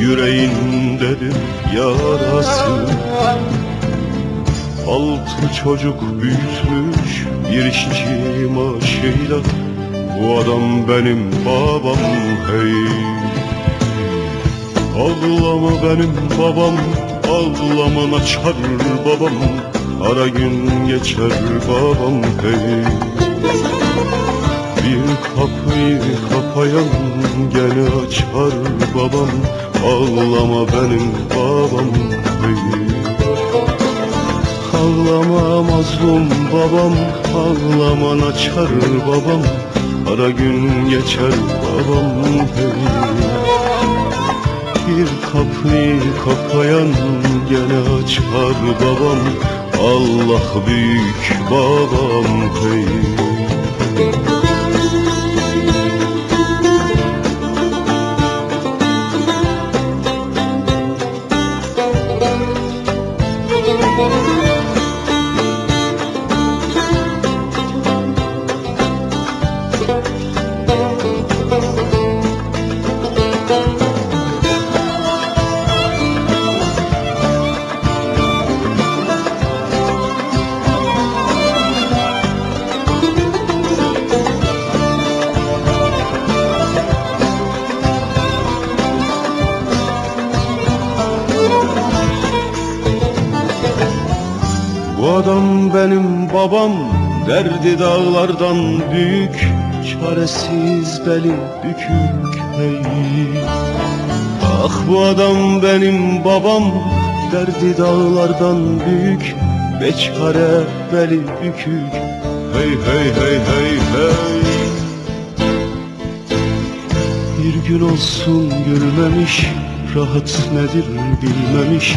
Yüreğindedir yarası Altı çocuk büyütmüş Bir işçi maaşıyla Bu adam benim babam hey. Ağlama benim babam Ağlaman açar babam? Ara gün geçer babam hey. Bir kapıyı kapayan gene açar babam Ağlama benim babam hey. Ağlama mazlum babam Ağlaman açar babam Ara gün geçer babam hey. Bir kapıyı kapayan gene açar babam Allah büyük babam hey. Bu adam benim babam Derdi dağlardan büyük Çaresiz beli bükük hey Ah bu adam benim babam Derdi dağlardan büyük Beçare beli bükük. Hey hey hey hey hey. Bir gün olsun gülmemiş Rahat nedir bilmemiş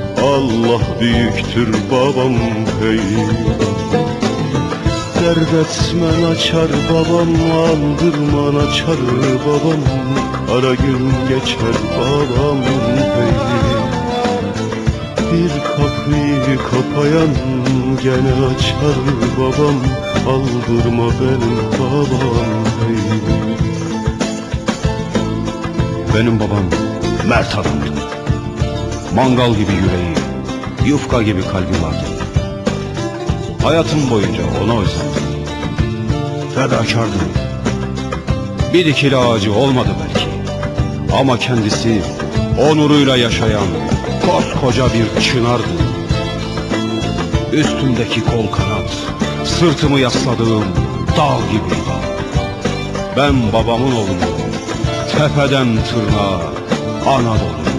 Allah büyüktür babam hey. Dert etmen açar babam Aldırman açar babam. Ara gün geçer babam hey. Bir kapıyı kapayan gene açar babam. Aldırma benim babam hey. Benim babam mert adamdı. Mangal gibi yüreği, yufka gibi kalbi vardı. Hayatım boyunca ona özendim. Fedakardı. Bir dikili ağacı olmadı belki. Ama kendisi onuruyla yaşayan koskoca bir çınardı. Üstümdeki kol kanat, sırtımı yasladığım dağ gibiydi. Ben babamın oğluyum. Tepeden tırnağa Anadolu.